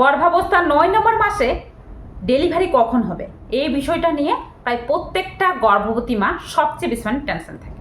গর্ভাবস্থার নয় নম্বর মাসে ডেলিভারি কখন হবে? এই বিষয়টা নিয়ে প্রায় প্রত্যেকটা গর্ভবতী মা সবচেয়ে বেশি মানে টেনশন থাকে।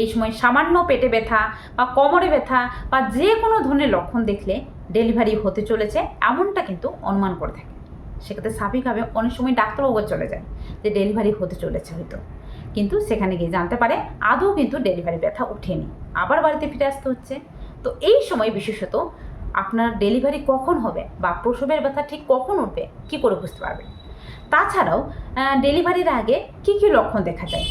এই সময় সামান্য পেটে ব্যথা বা কোমরে ব্যথা বা যে কোনো ধরনের লক্ষণ দেখলে ডেলিভারি হতে চলেছে, এমনটা কিন্তু অনুমান করে থাকে। সেক্ষেত্রে স্বাভাবিকভাবে অনেক সময় ডাক্তারবাবু চলে যায় যে ডেলিভারি হতে চলেছে হয়তো। কিন্তু সেখানে গিয়ে জানতে পারে আদৌ কিন্তু ডেলিভারি ব্যথা ওঠেনি। আবার বাড়িতে ফিরে আসতে হচ্ছে। তো এই সময় বিশেষত আপনার ডেলিভারি কখন হবে বা প্রসবের ব্যথা ঠিক কখন উঠবে, কি করে বুঝতে পারবেন? তাছাড়াও ডেলিভারির আগে কি কি লক্ষণ দেখা যায়?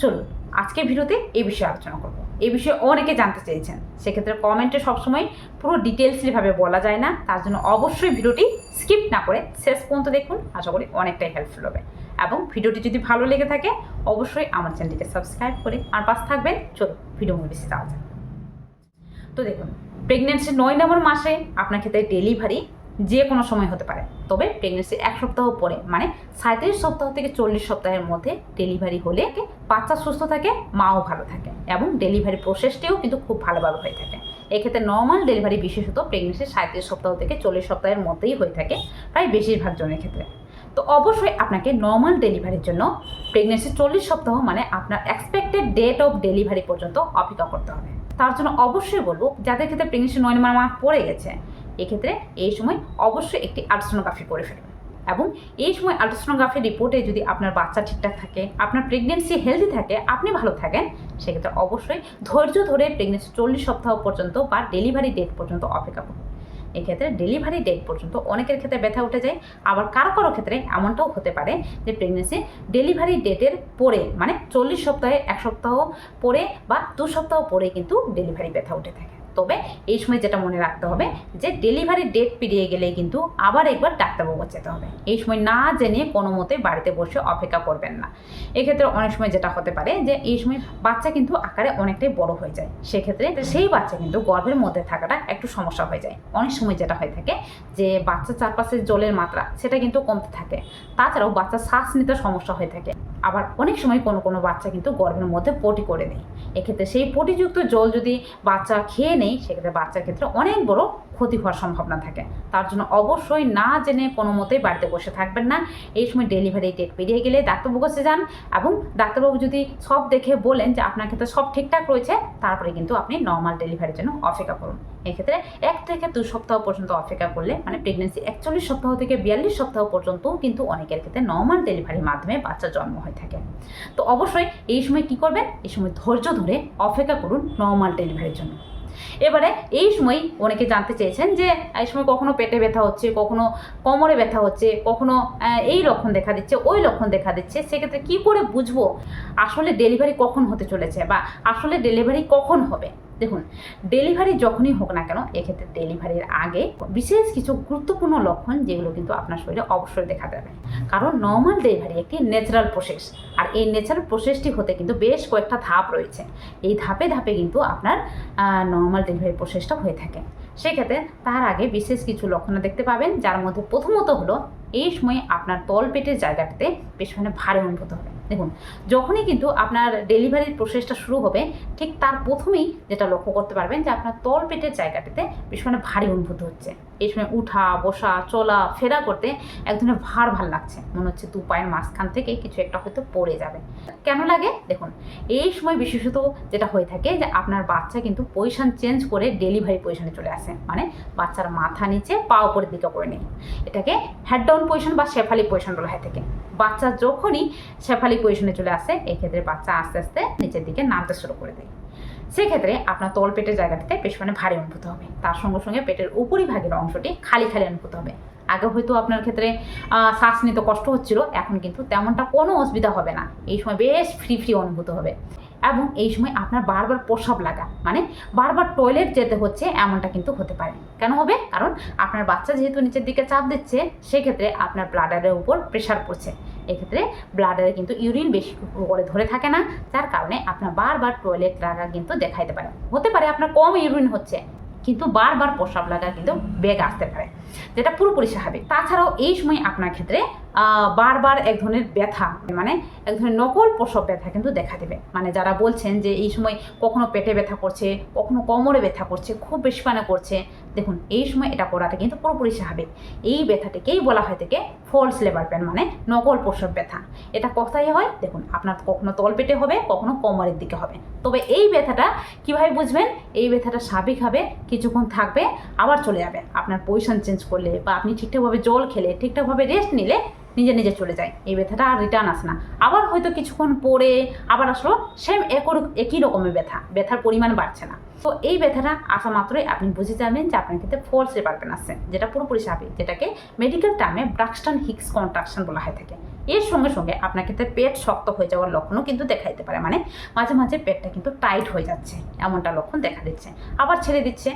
চলুন আজকে ভিডিওতে এই বিষয়ে আলোচনা করব। এই বিষয়ে অনেকে জানতে চেয়েছেন। সেক্ষেত্রে কমেন্টে সবসময় পুরো ডিটেলসলিভাবে বলা যায় না। তার জন্য অবশ্যই ভিডিওটি স্কিপ না করে শেষ পর্যন্ত দেখুন। আশা করি অনেকটাই হেল্পফুল হবে। এবং ভিডিওটি যদি ভালো লেগে থাকে, অবশ্যই আমার চ্যানেলটিকে সাবস্ক্রাইব করে আর পাশ থাকবেন। চলুন ভিডিও বেশি যাওয়া যাক। তো দেখুন প্রেগনেন্সি নয় নম্বর মাসে আপনার ক্ষেত্রে ডেলিভারি যে কোনো সময় হতে পারে। তবে প্রেগনেন্সি এক সপ্তাহ পরে মানে সাঁত্রিশ সপ্তাহ থেকে চল্লিশ সপ্তাহের মধ্যে ডেলিভারি হলে বাচ্চা সুস্থ থাকে, মাও ভালো থাকে এবং ডেলিভারি প্রসেসটিও কিন্তু খুব ভালোভাবে হয়ে থাকে। এক্ষেত্রে নর্মাল ডেলিভারি বিশেষত প্রেগনেন্সি সাঁত্রিশ সপ্তাহ থেকে চল্লিশ সপ্তাহের মধ্যেই হয়ে থাকে, প্রায় বেশিরভাগ জনের ক্ষেত্রে। তো অবশ্যই আপনাকে নর্মাল ডেলিভারির জন্য প্রেগনেন্সি চল্লিশ সপ্তাহ মানে আপনার এক্সপেক্টেড ডেট অফ ডেলিভারি পর্যন্ত অপেক্ষা করতে হবে। তার জন্য অবশ্যই বলব, যাদের ক্ষেত্রে প্রেগনেন্সি নয় নম্বর মাস পড়ে গেছে, এক্ষেত্রে এই সময় অবশ্যই একটি আলট্রাসোনোগ্রাফি করে ফেলবেন এবং এই সময় আলট্রাসোনোগ্রাফি রিপোর্টে যদি আপনার বাচ্চা ঠিকঠাক থাকে, আপনার প্রেগনেন্সি হেলদি থাকে, আপনি ভালো থাকেন, সেক্ষেত্রে অবশ্যই ধৈর্য ধরে প্রেগনেন্সি চল্লিশ সপ্তাহ পর্যন্ত বা ডেলিভারি ডেট পর্যন্ত অপেক্ষা করুন। এক্ষেত্রে ডেলিভারি ডেট পর্যন্ত অনেকের ক্ষেত্রে ব্যথা উঠে যায়, আবার কারও কারও ক্ষেত্রে এমনটাও হতে পারে যে প্রেগনেন্সি ডেলিভারি ডেটের পরে মানে চল্লিশ সপ্তাহে, এক সপ্তাহ পরে বা দু সপ্তাহ পরে কিন্তু ডেলিভারি ব্যথা উঠে থাকে। তবে এই সময় যেটা মনে রাখতে হবে যে ডেলিভারি ডেট পেরিয়ে গেলে কিন্তু আবার একবার ডাক্তারবাবু যেতে হবে। এই সময় না জেনে কোনো মতে বাড়িতে বসে অপেক্ষা করবেন না। এক্ষেত্রে অনেক সময় যেটা হতে পারে যে এই সময় বাচ্চা কিন্তু আকারে অনেকটাই বড় হয়ে যায়। সেক্ষেত্রে সেই বাচ্চা কিন্তু গর্ভের মধ্যে থাকাটা একটু সমস্যা হয়ে যায়। অনেক সময় যেটা হয়ে থাকে যে বাচ্চার চারপাশে জলের মাত্রা সেটা কিন্তু কমতে থাকে। তাছাড়াও বাচ্চা শ্বাস নিতে সমস্যা হয়ে থাকে। আবার অনেক সময় কোনো কোনো বাচ্চা কিন্তু গর্ভের মধ্যে পটি করে নেয়। এক্ষেত্রে সেই পটিযুক্ত জল যদি বাচ্চা খেয়ে নেয়, সেক্ষেত্রে বাচ্চার ক্ষেত্রে অনেক বড় ক্ষতি হওয়ার সম্ভাবনা থাকে। তার জন্য অবশ্যই না জেনে কোনো মতেই বাড়িতে বসে থাকবেন না। এই সময় ডেলিভারি ডেট পেরিয়ে গেলে ডাক্তারবাবু কাছে যান এবং ডাক্তারবাবু যদি সব দেখে বলেন যে আপনার ক্ষেত্রে সব ঠিকঠাক রয়েছে, তারপরে কিন্তু আপনি নর্মাল ডেলিভারির জন্য অপেক্ষা করুন। এক্ষেত্রে এক থেকে দু সপ্তাহ পর্যন্ত অপেক্ষা করলে মানে প্রেগনেন্সি একচল্লিশ সপ্তাহ থেকে বিয়াল্লিশ সপ্তাহ পর্যন্তও কিন্তু অনেকের ক্ষেত্রে নর্মাল ডেলিভারির মাধ্যমে বাচ্চা জন্ম হয়ে থাকে। তো অবশ্যই এই সময় কি করবেন? এই সময় ধৈর্য ধরে অপেক্ষা করুন নর্মাল ডেলিভারির জন্য। এবারে এই সময় অনেকে জানতে চেয়েছেন যে, এই সময় কখনো পেটে ব্যথা হচ্ছে, কখনো কোমরে ব্যথা হচ্ছে, কখনো এই লক্ষণ দেখা দিচ্ছে, ওই লক্ষণ দেখা দিচ্ছে, সেক্ষেত্রে কি করে বুঝব আসলে ডেলিভারি কখন হতে চলেছে বা আসলে ডেলিভারি কখন হবে? দেখুন ডেলিভারি যখনই হোক না কেন, এক্ষেত্রে ডেলিভারির আগে বিশেষ কিছু গুরুত্বপূর্ণ লক্ষণ যেগুলো কিন্তু আপনার শরীরে অবশ্যই দেখা যাবে কারণ নর্মাল ডেলিভারি একটি ন্যাচারাল প্রসেস আর এই ন্যাচারাল প্রসেসটি হতে কিন্তু বেশ কয়েকটা ধাপ রয়েছে। এই ধাপে ধাপে কিন্তু আপনার নর্মাল ডেলিভারি প্রসেসটা হয়ে থাকে। সেক্ষেত্রে তার আগে বিশেষ কিছু লক্ষণ দেখতে পাবেন, যার মধ্যে প্রথমত হলো, এই সময় আপনার তল পেটের জায়গাটাতে বেশ মানে ভারী অনুভূত হবে। দেখুন, যখনই কিন্তু আপনার ডেলিভারির প্রসেসটা শুরু হবে, ঠিক তার প্রথমেই যেটা লক্ষ্য করতে পারবেন যে আপনার তল পেটের জায়গাটাতে বেশ মানে ভারী অনুভূত হচ্ছে। এই সময় উঠা, বসা, চলা, ফেরা করতে এক ধরনের ভার ভালো লাগছে। মনে হচ্ছে দু পায়ের মাঝখান থেকে কিছু একটা হয়তো পড়ে যাবে। কেন লাগে? দেখুন, এই সময় বিশেষত যেটা হয়ে থাকে যে আপনার বাচ্চা কিন্তু পজিশন চেঞ্জ করে ডেলিভারি পজিশনে চলে আসে। মানে বাচ্চার মাথা নিচে, পা উপরের দিকে করে নেই এটাকে হেড ডাউন পজিশন বা শেফালি পজিশন বলা হয় থাকে বাচ্চা যখনই শেফালি পজিশনে চলে আসে, এই ক্ষেত্রে বাচ্চা আস্তে আস্তে নিচের দিকে নামতে শুরু করে দেয়। সেক্ষেত্রে আপনার তল পেটের জায়গাটিতে বেশ মানে ভারী অনুভূত হবে। তার সঙ্গে সঙ্গে পেটের উপরিভাগের অংশটি খালি খালি অনুভূত হবে। আগে হয়তো আপনার ক্ষেত্রে শ্বাস নিতে কষ্ট হচ্ছিল, এখন কিন্তু তেমনটা কোনো অসুবিধা হবে না। এই সময় বেশ ফ্রি ফ্রি অনুভূত হবে। এবং এই সময় আপনার বারবার প্রসাব লাগা মানে বারবার টয়লেট যেতে হচ্ছে এমনটা কিন্তু হতে পারে। কেন হবে? কারণ আপনার বাচ্চা যেহেতু নিচের দিকে চাপ দিচ্ছে, সেক্ষেত্রে আপনার ব্লাডারের উপর প্রেশার পড়ছে। এক্ষেত্রে ব্লাডারে কিন্তু ইউরিন বেশি করে ধরে থাকে না, যার কারণে আপনার বারবার টয়লেট লাগা কিন্তু দেখাইতে পারে। হতে পারে আপনার কম ইউরিন হচ্ছে, কিন্তু বারবার প্রসাব লাগা কিন্তু বেগ আসতে পারে। যেটা পুরোপুরি স্বাভাবিক। তাছাড়াও এই সময় আপনার ক্ষেত্রে বারবার এক ধরনের ব্যথা মানে এক ধরনের নকল প্রসব ব্যথা কিন্তু দেখা দেবে। মানে যারা বলছেন যে এই সময় কখনো পেটে ব্যথা করছে, কখনো কোমরে ব্যথা করছে, খুব বেশি পানে করছে, দেখুন, এই সময় এটা করাটা কিন্তু পুরোপুরি স্বাভাবিক। এই ব্যথাটিকেই বলা হয় থেকে ফলস লেবার পেন মানে নকল প্রসব ব্যথা। এটা কোথায় হয়, দেখুন, আপনার কখনো তলপেটে হবে, কখনো কোমরের দিকে হবে। তবে এই ব্যথাটা কীভাবে বুঝবেন? এই ব্যথাটা স্বাভাবিক হবে, কিছুক্ষণ থাকবে, আবার চলে যাবে। আপনার পজিশন চেঞ্জ করলে বা আপনি ঠিকঠাকভাবে জল খেলে, ঠিকঠাকভাবে রেস্ট নিলে নিজে নিজে চলে যায়। এই ব্যথাটা আর রিটার্ন আসে না। আবার হয়তো কিছুক্ষণ পরে আবার আসলো সেম একই রকমের ব্যথা। ব্যথার পরিমাণ বাড়ছে না। তো এই ব্যথাটা আসা মাত্রই আপনি বুঝে যাবেন যে আপনার ক্ষেত্রে ফলস লেবার পেন আসছে, যেটা পুরোপুরি স্বাভাবিক, যেটাকে মেডিকেল টার্মে ব্রাক্সটন হিক্স কন্ট্রাকশন বলা হয়ে থাকে। এর সঙ্গে সঙ্গে আপনার ক্ষেত্রে পেট শক্ত হয়ে যাওয়ার লক্ষণও কিন্তু দেখা দিতে পারে। মানে মাঝে মাঝে পেটটা কিন্তু টাইট হয়ে যাচ্ছে, এমনটা লক্ষণ দেখা দিচ্ছে। আবার ছেড়ে দিচ্ছে।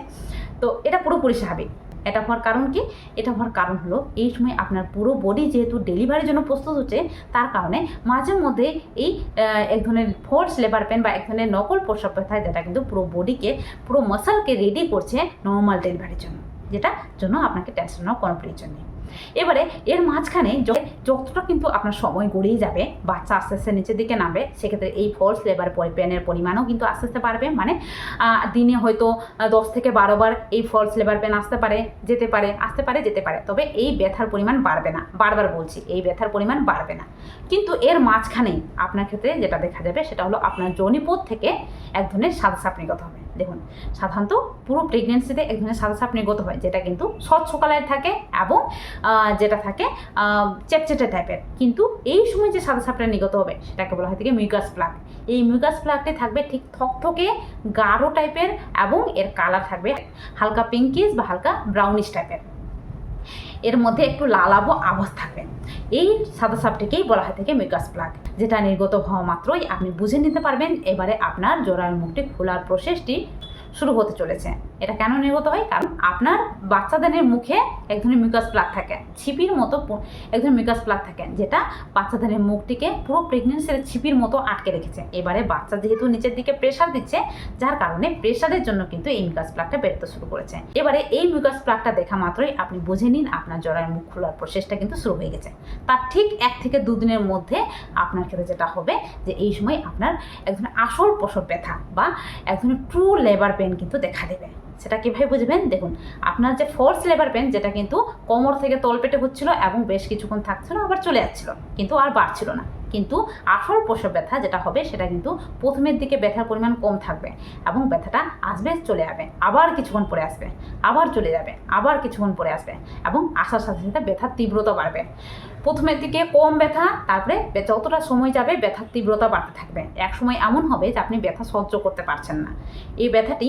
তো এটা পুরোপুরি স্বাভাবিক। এটা হওয়ার কারণ কি? এটা হওয়ার কারণ হলো এই সময় আপনার পুরো বডি যেহেতু ডেলিভারির জন্য প্রস্তুত হচ্ছে, তার কারণে মাঝে মধ্যে এই এক ধরনের ফোর্স লেবার পেন বা এক ধরনের নকল প্রসব ব্যথা যেটা কিন্তু পুরো বডিকে পুরো মাসালকে রেডি করছে নর্মাল ডেলিভারির জন্য যেটা জন্য আপনাকে টেনশন নেওয়ার কোনো প্রয়োজন নেই। এবারে এর মাঝখানে যতটা কিন্তু আপনার সময় গড়িয়ে যাবে, বাচ্চা আস্তে আস্তে নিচের দিকে নামবে, সেক্ষেত্রে এই ফলস লেবার পেনের পরিমাণও কিন্তু আস্তে আস্তে বাড়বে। মানে দিনে হয়তো দশ থেকে বারো বার এই ফলস লেবার পেন আসতে পারে, যেতে পারে, আসতে পারে, যেতে পারে। তবে এই ব্যথার পরিমাণ বাড়বে না। বারবার বলছি, এই ব্যথার পরিমাণ বাড়বে না। কিন্তু এর মাঝখানেই আপনার ক্ষেত্রে যেটা দেখা যাবে, সেটা হলো আপনার জনিপথ থেকে এক ধরনের সাদা সাপ নির্গত হবে। দেখুন, সাধারণত পুরো প্রেগনেন্সিতে এক ধরনের সাদা সাপ নির্গত হয়, যেটা কিন্তু স্বচ্ছ কালারের থাকে এবং যেটা থাকে চেপচেটে টাইপের কিন্তু এই সময় যে সাদা সাপটা নির্গত হবে, সেটাকে বলা হয় থেকে মিউকাস প্লাক এই মিউকাস প্লাকটি থাকবে ঠিক থকথকে গাঢ় টাইপের এবং এর কালার থাকবে হালকা পিঙ্কিস বা হালকা ব্রাউনিশ টাইপের এর মধ্যে একটু লালাবো আভাস থাকবে। এই সাদা সাপটিকেই বলা হয় থাকে মিউকাস প্লাগ যেটা নির্গত হওয়া মাত্রই আপনি বুঝে নিতে পারবেন। এবারে আপনার জোড়ার মুখটি খোলার প্রসেসটি শুরু হতে চলেছে। এটা কেন নির্গত হয়? কারণ আপনার বাচ্চাদের মুখে এক ধরনের মিউকাস প্লাগ থাকে। ছিপির মতো এক ধরনের মিউকাস প্লাগ থাকে, যেটা বাচ্চাদের মুখটিকে পুরো প্রেগনেন্সির ছিপির মতো আটকে রেখেছে। এবারে বাচ্চা যেহেতু নিচের দিকে প্রেশার দিচ্ছে, যার কারণে প্রেশারের জন্য কিন্তু এই মিউকাস প্লাগটা বেরোতে শুরু করেছে। এবারে এই মিউকাস প্লাগটা দেখা মাত্রই আপনি বুঝে নিন, আপনার জরার মুখ খোলার প্রসেসটা কিন্তু শুরু হয়ে গেছে। তার ঠিক এক থেকে দুদিনের মধ্যে আপনার ক্ষেত্রে যেটা হবে যে, এই সময় আপনার এক ধরনের আসল প্রসব ব্যথা বা এক ধরনের ট্রু লেবার পেন কিন্তু দেখা দেবে। সেটা কীভাবে বুঝবেন? দেখুন, আপনার যে ফোর্স লেবার পেন যেটা কিন্তু কোমর থেকে তলপেটে হচ্ছিল এবং বেশ কিছুক্ষণ থাকছিল, আবার চলে যাচ্ছিল। কিন্তু আর বাড়ছিল না। কিন্তু আসল প্রসব ব্যথা যেটা হবে, সেটা কিন্তু প্রথমের দিকে ব্যথার পরিমাণ কম থাকবে এবং ব্যথাটা আসবে, চলে যাবে। আবার কিছুক্ষণ পরে আসবে, আবার চলে যাবে, আবার কিছুক্ষণ পরে আসবে এবং আসার সাথে সাথে ব্যথার তীব্রতা বাড়বে। প্রথমের দিকে কম ব্যথা, তারপরে যতটা সময় যাবে ব্যথার তীব্রতা বাড়তে থাকবে। এক সময় এমন হবে যে আপনি ব্যথা সহ্য করতে পারছেন না। এই ব্যথাটি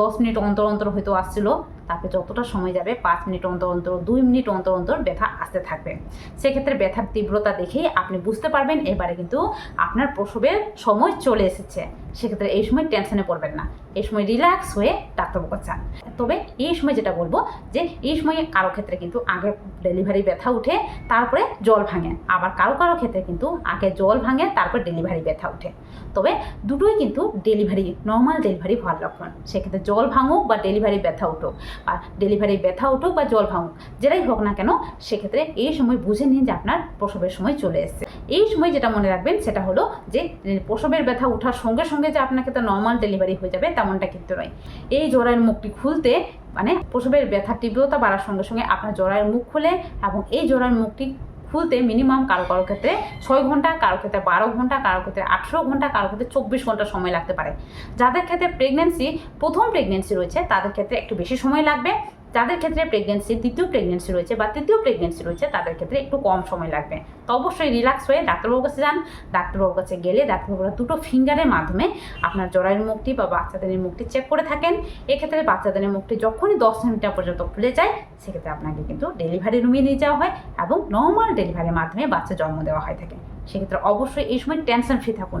দশ মিনিট অন্তর অন্তর হয়তো আসছিল, তারপরে যতটা সময় যাবে পাঁচ মিনিট অন্তর অন্তর, দুই মিনিট অন্তর অন্তর ব্যথা আসতে থাকবে। সেক্ষেত্রে ব্যথার তীব্রতা দেখেই আপনি বুঝতে পারবেন, এবারে কিন্তু আপনার প্রসবের সময় চলে এসেছে। সেক্ষেত্রে এই সময় টেনশনে পড়বেন না। এই সময় রিল্যাক্স হয়ে চান তবে এই সময় যেটা বলব যে এই সময় কারও ক্ষেত্রে কিন্তু আগে ডেলিভারি ব্যথা উঠে, তারপরে জল ভাঙে। আবার কারও কারও ক্ষেত্রে কিন্তু আগে জল ভাঙে, তারপর ডেলিভারি ব্যথা উঠে। তবে দুটোই কিন্তু ডেলিভারি নর্মাল ডেলিভারি হওয়ার লক্ষণ। সেক্ষেত্রে জল ভাঙুক বা ডেলিভারি ব্যথা উঠুক। বা ডেলিভারি ব্যথা উঠুক বা জল ভাঙুক, যেটাই হোক না কেন, সেক্ষেত্রে এই সময় বুঝে নিন যে আপনার প্রসবের সময় চলে এসেছে। এই সময় যেটা মনে রাখবেন, সেটা হলো যে, প্রসবের ব্যথা ওঠার সঙ্গে সঙ্গে যে আপনাকে তো নর্মাল ডেলিভারি হয়ে যাবে, তেমনটা কিন্তু নয়। এই জোড়ার মুখটি খুলতে মানে প্রসবের ব্যথার তীব্রতা বাড়ার সঙ্গে সঙ্গে আপনার জরায়ের মুখ খুলে এবং এই জরায়ের মুখটি খুলতে মিনিমাম কারও কারও ক্ষেত্রে ছয় ঘণ্টা, কারও ক্ষেত্রে বারো ঘণ্টা, কারও ক্ষেত্রে আঠেরো ঘণ্টা, কারও ক্ষেত্রে চব্বিশ ঘণ্টা সময় লাগতে পারে। যাদের ক্ষেত্রে প্রেগনেন্সি প্রথম প্রেগনেন্সি রয়েছে, তাদের ক্ষেত্রে একটু বেশি সময় লাগবে। যাদের ক্ষেত্রে প্রেগনেন্সি দ্বিতীয় প্রেগনেন্সি রয়েছে বা তৃতীয় প্রেগনেন্সি রয়েছে, তাদের ক্ষেত্রে একটু কম সময় লাগবে। তো অবশ্যই রিল্যাক্স হয়ে ডাক্তারবাবুর কাছে যান। ডাক্তারবাবুর কাছে গেলে ডাক্তারবাবুরা দুটো ফিঙ্গারের মাধ্যমে আপনার জরায়ুর মুখটি বা বাচ্চাদের মুখটি চেক করে থাকেন। এক্ষেত্রে বাচ্চাদের মুখটি যখনই দশ মিনিট পর্যন্ত খুলে যায়, সেক্ষেত্রে আপনাকে কিন্তু ডেলিভারি রুমে নিয়ে যাওয়া হয় এবং নর্মাল ডেলিভারির মাধ্যমে বাচ্চা জন্ম দেওয়া হয় থাকে। সেক্ষেত্রে অবশ্যই এই সময় টেনশন ফ্রি থাকুন।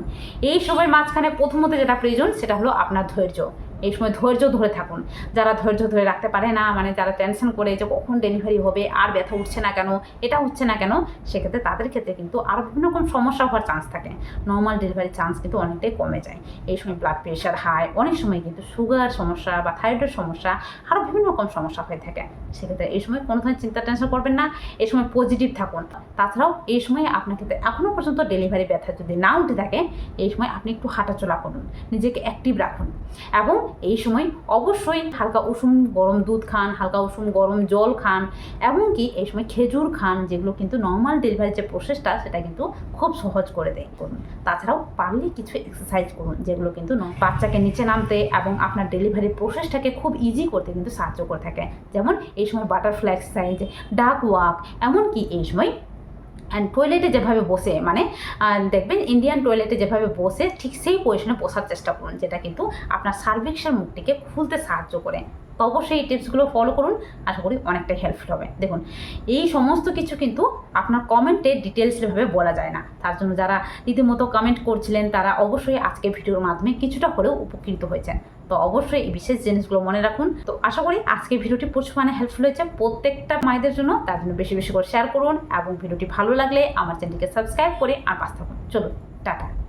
এই সময়ের মাঝখানে প্রথমত যেটা প্রয়োজন, সেটা হলো আপনার ধৈর্য। এই সময় ধৈর্য ধরে থাকুন। যারা ধৈর্য ধরে রাখতে পারে না মানে যারা টেনশন করে যে কখন ডেলিভারি হবে, আর ব্যথা উঠছে না কেন, এটা হচ্ছে না কেন, সেক্ষেত্রে তাদের ক্ষেত্রে কিন্তু আরও বিভিন্ন রকম সমস্যা হওয়ার চান্স থাকে। নর্মাল ডেলিভারির চান্স কিন্তু অনেকটাই কমে যায়। এই সময় ব্লাড প্রেশার হাই অনেক সময় কিন্তু সুগার সমস্যা বা থাইরয়েডের সমস্যা আরও বিভিন্ন রকম সমস্যা হয়ে থাকে। সেক্ষেত্রে এই সময় কোনো ধরনের চিন্তা টেনশন করবেন না, এই সময় পজিটিভ থাকুন। তাছাড়াও এই সময় আপনার ক্ষেত্রে এখনও পর্যন্ত ডেলিভারি ব্যথা যদি না উঠে থাকে, এই সময় আপনি একটু হাঁটাচলা করুন। নিজেকে অ্যাক্টিভ রাখুন। এবং এই সময় অবশ্যই হালকা উষুম গরম দুধ খান, হালকা উষুম গরম জল খান, এমনকি এই সময় খেজুর খান, যেগুলো কিন্তু নর্মাল ডেলিভারির যে প্রসেসটা সেটা কিন্তু খুব সহজ করে দেয়। করুন। তাছাড়াও পারলে কিছু এক্সারসাইজ করুন, যেগুলো কিন্তু বাচ্চাকে নিচে নামতে এবং আপনার ডেলিভারি প্রসেসটাকে খুব ইজি করতে কিন্তু সাহায্য করে থাকে। যেমন এই সময় বাটারফ্লাই এক্সারসাইজ ডাক ওয়াক এমনকি এই সময় অ্যান্ড টয়লেটে যেভাবে বসে মানে দেখবেন ইন্ডিয়ান টয়লেটে যেভাবে বসে, ঠিক সেই পজিশনে বসার চেষ্টা করুন, যেটা কিন্তু আপনার সার্ভিক্সের মুখটিকে খুলতে সাহায্য করে। তো অবশ্যই এই টিপসগুলো ফলো করুন। আশা করি অনেকটাই হেল্পফুল হবে। দেখুন, এই সমস্ত কিছু কিন্তু আপনার কমেন্টে ডিটেলসভাবে বলা যায় না। তার জন্য যারা রীতিমতো কমেন্ট করছিলেন, তারা অবশ্যই আজকে ভিডিওর মাধ্যমে কিছুটা হলেও উপকৃত হয়েছেন। তো অবশ্যই এই বিশেষ জিনিসগুলো মনে রাখুন। তো আশা করি আজকে ভিডিওটি প্রচুর মানে হেল্পফুল হয়েছে। প্রত্যেকটা মায়েদের জন্য তার জন্য বেশি বেশি করে শেয়ার করুন এবং ভিডিওটি ভালো লাগলে আমার চ্যানেলকে সাবস্ক্রাইব করে আর পাশ থাকুন। চলুন, টাটা।